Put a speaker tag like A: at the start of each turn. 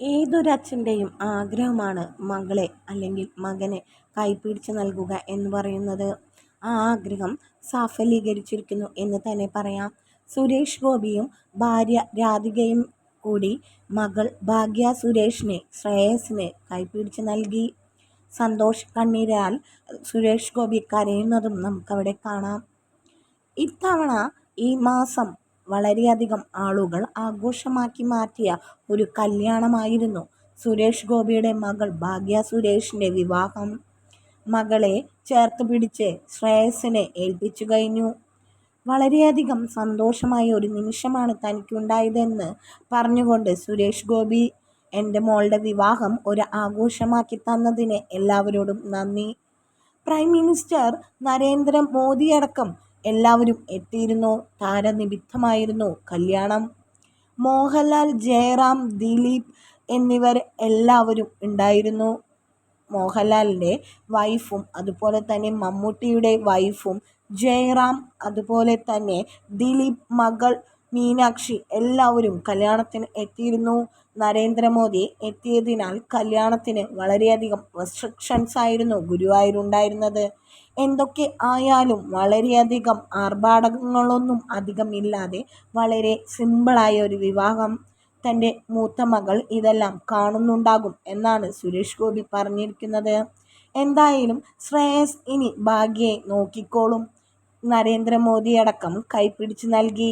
A: ഏതൊരച്ഛന്റെയും ആഗ്രഹമാണ് മകളെ അല്ലെങ്കിൽ മകനെ കൈപിടിച്ച് നൽകുക എന്ന് പറയുന്നത്. ആ ആഗ്രഹം സാഫല്യീകരിച്ചിരിക്കുന്നു എന്ന് തന്നെ പറയാം. സുരേഷ് ഗോപിയും ഭാര്യ രാധികയും കൂടി മകൾ ഭാഗ്യ സുരേഷിനെ ശ്രേയസിനെ കൈപിടിച്ച് നൽകി. സന്തോഷ് കണ്ണീരാൽ സുരേഷ് ഗോപി കരയുന്നതും നമുക്കവിടെ കാണാം. ഇത്തവണ ഈ മാസം വളരെയധികം ആളുകൾ ആഘോഷമാക്കി മാറ്റിയ ഒരു കല്യാണമായിരുന്നു. സുരേഷ് ഗോപിയുടെ മകൾ ഭാഗ്യ സുരേഷിന്റെ വിവാഹം. മകളെ ചേർത്ത് പിടിച്ച് ശ്രേയസിനെ ഏൽപ്പിച്ചു കഴിഞ്ഞു. വളരെയധികം സന്തോഷമായ ഒരു നിമിഷമാണ് തനിക്കുണ്ടായതെന്ന് പറഞ്ഞുകൊണ്ട് സുരേഷ് ഗോപി എന്റെ മോളുടെ വിവാഹം ഒരു ആഘോഷമാക്കി തന്നതിന് എല്ലാവരോടും നന്ദി. പ്രൈം മിനിസ്റ്റർ നരേന്ദ്ര മോദിയടക്കം എല്ലാവരും എത്തിയിരുന്നു താരനിമിത്തമായിരുന്നു കല്യാണം. മോഹൻലാൽ ജയറാം ദിലീപ് എന്നിവർ എല്ലാവരും ഉണ്ടായിരുന്നു. മോഹൻലാലിന്റെ വൈഫും അതുപോലെ തന്നെ മമ്മൂട്ടിയുടെ വൈഫും ജയറാം അതുപോലെ തന്നെ ദിലീപ് മകൾ മീനാക്ഷി എല്ലാവരും കല്യാണത്തിന് എത്തിയിരുന്നു. നരേന്ദ്രമോദി എത്തിയതിനാൽ കല്യാണത്തിന് വളരെയധികം റെസ്ട്രിക്ഷൻസ് ആയിരുന്നു ഗുരുവായൂരുണ്ടായിരുന്നത്. എന്തൊക്കെ ആയാലും വളരെയധികം ആർഭാടങ്ങളൊന്നും അധികമില്ലാതെ വളരെ സിമ്പിളായ ഒരു വിവാഹം തന്റെ മൂത്ത മകൾ ഇതെല്ലാം കാണുന്നുണ്ടാകും എന്നാണ് സുരേഷ് ഗോപി പറഞ്ഞിരിക്കുന്നത്. എന്തായാലും ശ്രേയസ് ഇനി ഭാഗ്യയെ നോക്കിക്കോളും. നരേന്ദ്രമോദിയടക്കം കൈപിടിച്ച് നൽകി.